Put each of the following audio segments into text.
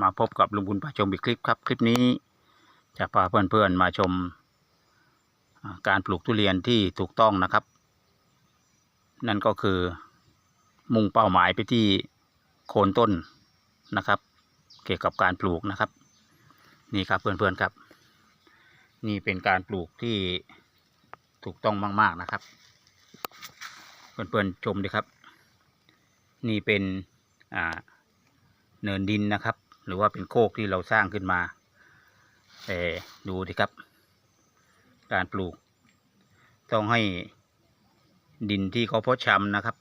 มาพบกับลุงบุญประชมอีกคลิปครับ คลิปนี้จะพาเพื่อนๆมาชม การปลูกทุเรียนที่ถูกต้องนะครับ นั่นก็คือมุ่งเป้าหมายไปที่โคนต้นนะครับ เกี่ยวกับการปลูกนะครับ นี่ครับเพื่อนๆครับ นี่เป็นการปลูกที่ถูกต้องมาก ๆนะครับ เพื่อนๆชมดิครับ นี่เป็นอ่าเนินดินนะครับ หรือว่าเป็นโคกที่เราสร้างขึ้นมาแต่ดูดิครับ การปลูก ต้องให้ดินที่เขาเพาะชำนะครับ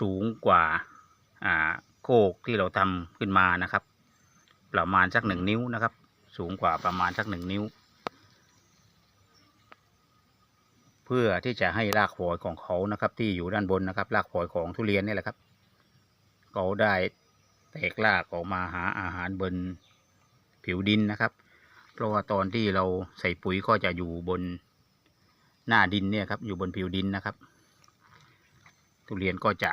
สูงกว่าอ่าโคกที่เราทำขึ้นมานะครับ ประมาณสักหนึ่งนิ้วนะครับ สูงกว่าประมาณสักหนึ่งนิ้ว เพื่อที่จะให้รากฝอยของเขานะครับ ที่อยู่ด้านบนนะครับ รากฝอยของทุเรียนนี่แหละครับ เขาได้ กรากออกมาหาอาหารบนผิวดินนะครับ เพราะว่าตอนที่เราใส่ปุ๋ยก็จะอยู่บนหน้าดินเนี่ยครับ อยู่บนผิวดินนะครับ ทุเรียนก็จะ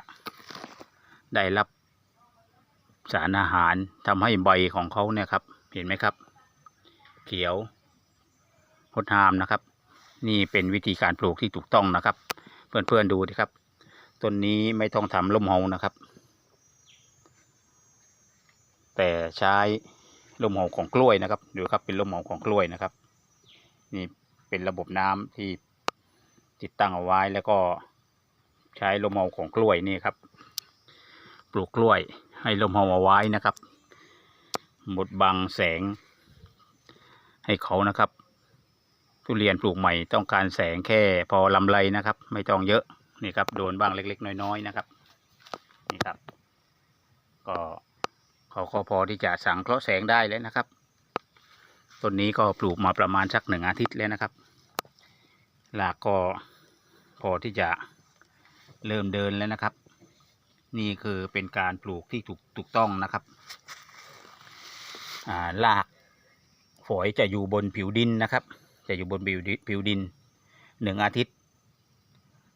ได้รับสารอาหารทำให้ใบของเขาเนี่ยครับ เห็นไหมครับ เขียวงดงามนะครับ นี่เป็นวิธีการปลูกที่ถูกต้องนะครับ เพื่อนๆดูดิครับ ต้นนี้ไม่ต้องทำล่มเฮานะครับ แต่ใช้ลมหอของกล้วยนะครับดูครับเป็นลมหอของกล้วยนะครับ นี่เป็นระบบน้ำที่ติดตั้งเอาไว้แล้วก็ใช้ลมหอของกล้วยนี่ครับ ปลูกกล้วยให้ลมหอเอาไว้นะครับบดบังแสง ให้เขานะครับ ทุเรียนปลูกใหม่ต้องการแสงแค่พอลำไรนะครับ ไม่ต้องเยอะนี่ครับโดนบ้างเล็ก ๆ น้อยๆนะครับนี่ครับ ก็ เขาก็พอที่จะสังเคราะห์แสงได้แล้วนะครับต้นนี้ก็ปลูกมาประมาณสักหนึ่งอาทิตย์แล้วนะครับรากก็พอที่จะเริ่มเดินแล้วนะครับ นี่คือเป็นการปลูกที่ถูกถูกต้องนะครับอ่ากฝอยจะอยู่บนผิวดินนะครับ จะอยู่บนผิวดินหนึ่งอาทิตย์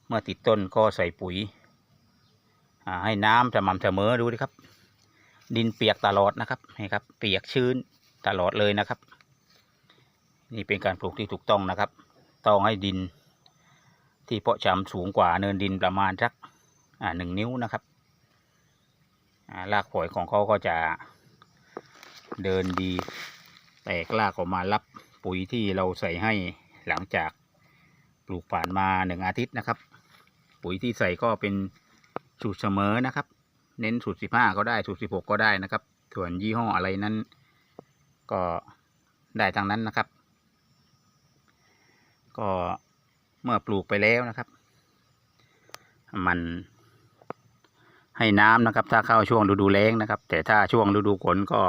เมื่อติดต้นก็ใส่ปุ๋ยให้น้ำสม่ำเสมอดูดิครับ ดินเปียกตลอดนะครับนี่ครับ เปียกชื้นตลอดเลยนะครับ นี่เป็นการปลูกที่ถูกต้องนะครับ ต้องให้ดินที่เพาะชำสูงกว่าเนินดินประมาณสักอ่าหนึ่งนิ้วนะครับรากฝอยของเขาก็จะเดินดีแตกรากออกมารับปุ๋ยที่เราใส่ให้หลังจากปลูกผ่านมาหนึ่งอาทิตย์นะครับ ปุ๋ยที่ใส่ก็เป็นสูตรเสมอนะครับ เน้นสูตรสิบห้าก็ได้สูตรสิบหกก็ได้นะครับ ส่วนยี่ห้ออะไรนั้น ก็ได้ทั้งนั้นนะครับ ก็เมื่อปลูกไปแล้วนะครับ มันให้น้ำนะครับ ถ้าเข้าช่วงฤดูแล้งนะครับ แต่ถ้าช่วงฤดูฝนก็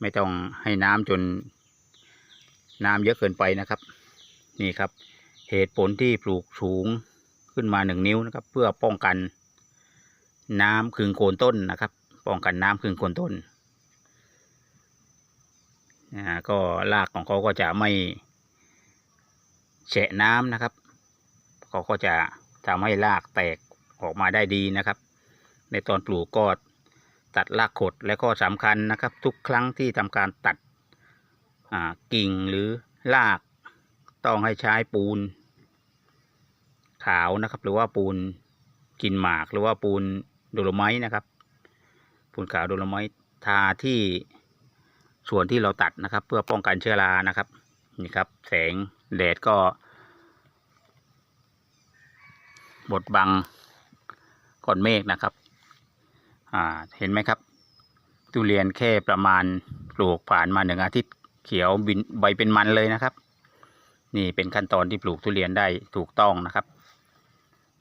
ไม่ต้องให้น้ำจน น้ำเยอะเกินไปนะครับ นี่ครับ เหตุผลที่ปลูกสูงขึ้นมาหนึ่งนิ้วนะครับ เพื่อป้องกัน น้ำคึงโคนต้นนะครับ ป้องกันน้ำคึงโคนต้นนะฮะก็รากของเขาก็จะไม่แฉะน้ำนะครับเขาก็จะทำให้รากแตกออกมาได้ดีนะครับ ในตอนปลูกก็ตัดรากขดและก็สำคัญนะครับ ทุกครั้งที่ทำการตัดกิ่งหรือรากต้องให้ใช้ปูนขาวนะครับ หรือว่าปูนกินหมากหรือว่าปูน โดโลไมต์นะครับปูนขาวโดโลไมต์ทาที่ส่วนที่เราตัดนะครับ เพื่อป้องกันเชื้อรานะครับ นี่ครับ แสงแดดก็บดบังก้อนเมฆนะครับ อ่า เห็นไหมครับ ทุเรียนแค่ประมาณปลูกผ่านมาหนึ่งอาทิตย์เขียวบินใบเป็นมันเลยนะครับ นี่เป็นขั้นตอนที่ปลูกทุเรียนได้ถูกต้องนะครับ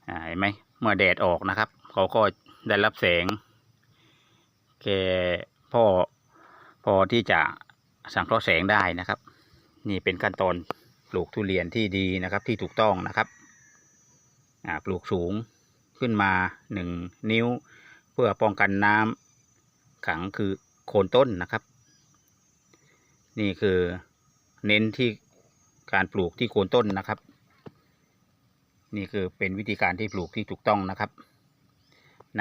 อ่าเห็นไหมเมื่อแดดออกนะครับ เขาก็ ได้รับแสงแค่พอพอที่จะสังเคราะห์แสงได้นะครับ นี่เป็นขั้นตอนปลูกทุเรียนที่ดีนะครับที่ถูกต้องนะครับปลูกสูงขึ้นมาหนึ่งนิ้ว เพื่อป้องกันน้ำขังคือโคนต้นนะครับ นี่คือเน้นที่การปลูกที่โคนต้นนะครับ นี่คือเป็นวิธีการที่ปลูกที่ถูกต้องนะครับ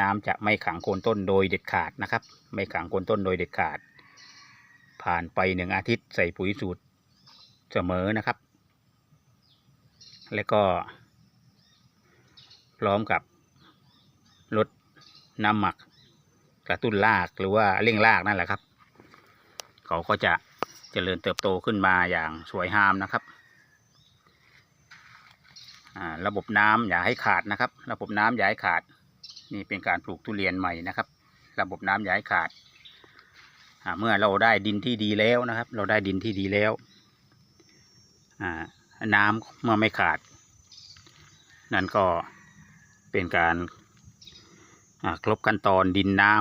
น้ำจะไม่ขังโคนต้นโดยเด็ดขาดนะครับ ไม่ขังโคนต้นโดยเด็ดขาด ผ่านไปหนึ่งอาทิตย์ใส่ปุ๋ยสูตรเสมอนะครับ แล้วก็ พร้อมกับลดน้ำหมักกระตุ้นรากหรือว่าเร่งรากนั่นแหละครับ เขาก็จะเจริญเติบโตขึ้นมาอย่างสวยงามนะครับอ่าระบบน้ำอย่าให้ขาดนะครับ ระบบน้ำอย่าให้ขาด นี่เป็นการปลูกทุเรียนใหม่นะครับ ระบบน้ำย่าให้ขาด เมื่อเราได้ดินที่ดีแล้วนะครับ เราได้ดินที่ดีแล้วน้ำเมื่อไม่ขาด นั่นก็เป็นการครบขั้นตอนดินน้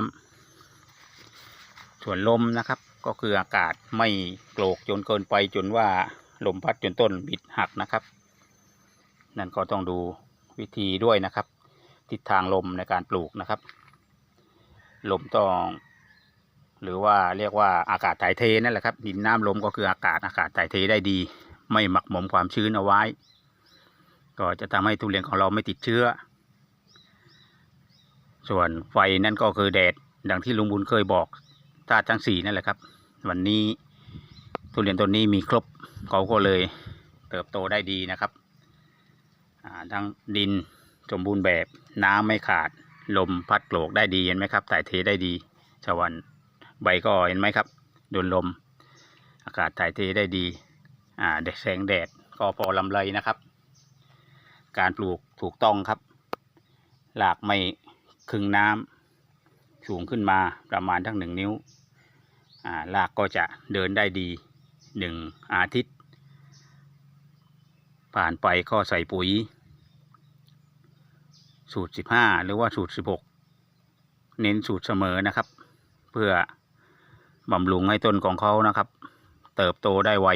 ำส่วนลมนะครับ ก็คืออากาศไม่โกรกจนเกินไปจนว่าลมพัดจนต้นบิดหักนะครับ นั่นก็ต้องดูวิธีด้วยนะครับ ทิศทางลมในการปลูกนะครับ ลมต้อง หรือว่าเรียกว่าอากาศถ่ายเทนั่นแหละครับดินน้ำลมก็คืออากาศอากาศถ่ายเทได้ดี ไม่หมักหมมความชื้นเอาไว้ ก็จะทำให้ทุเรียนของเราไม่ติดเชื้อ ส่วนไฟนั่นก็คือแดดดังที่ลุงบุญเคยบอกธาตุทั้งสี่นั่นแหละครับ วันนี้ทุเรียนต้นนี้มีครบเขาก็เลยเติบโตได้ดีนะครับทั้งดิน สมบูรณ์แบบน้ำไม่ขาด ลมพัดโกรกได้ดีเห็นไหมครับถ่ายเทได้ดีชวันใบก็เห็นไหมครับโดนลม อากาศถ่ายเทได้ดีอ่าแดดแสงแดดก็พอลำไรนะครับ การปลูกถูกต้องครับรากไม่ครึ่งน้ำสูงขึ้นมาประมาณทั้งหนึ่งนิ้วอ่ารากก็จะเดินได้ดีหนึ่งอาทิตย์ ผ่านไปก็ใส่ปุ๋ย สูตรสิบห้าหรือว่าสูตรสิบหกเน้นสูตรเสมอนะครับ เพื่อบำรุงให้ต้นของเขานะครับ เติบโตได้ไว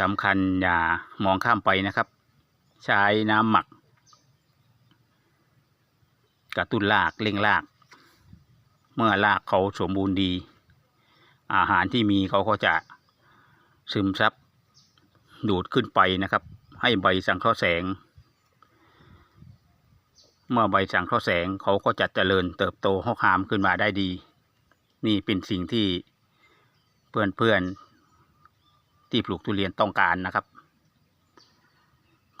สำคัญอย่ามองข้ามไปนะครับ ใช้น้ำหมัก กระตุ้นรากเร่งราก เมื่อรากเขาสมบูรณ์ดี อาหารที่มีเขาก็จะซึมซับดูดขึ้นไปนะครับ ให้ใบสังเคราะห์แสง เมื่อใบสังเคราะห์แสงเขาก็จะเจริญเติบโตหอกหามขึ้นมาได้ดี นี่เป็นสิ่งที่เพื่อนๆที่ปลูกทุเรียนต้องการนะครับ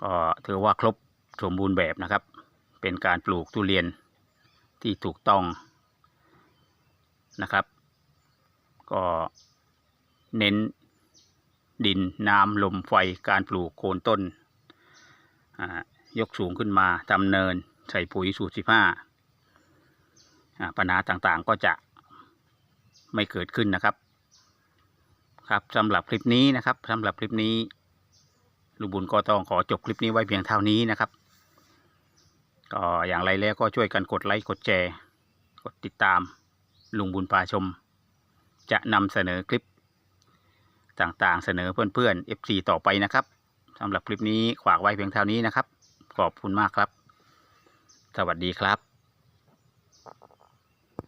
ก็ถือว่าครบสมบูรณ์แบบนะครับ เป็นการปลูกทุเรียนที่ถูกต้องนะครับ ก็เน้น ดินน้ำลมไฟการปลูกโคนต้น ยกสูงขึ้นมาทำเนินใส่ปุ๋ยสูตรสิบห้าปัญหาต่างๆก็จะไม่เกิดขึ้นนะครับ ครับสำหรับคลิปนี้นะครับสำหรับคลิปนี้ลูกบุญก็ต้องขอจบคลิปนี้ไว้เพียงเท่านี้นะครับ ก็อย่างไรแล้วก็ช่วยกันกดไลค์กดแชร์ กดติดตามลุงบุญพาชม จะนำเสนอคลิป ต่างๆ เสนอเพื่อนๆ FC ต่อไปนะครับสำหรับคลิปนี้ฝากไว้เพียงเท่านี้นะครับ ขอบคุณมากครับ สวัสดีครับ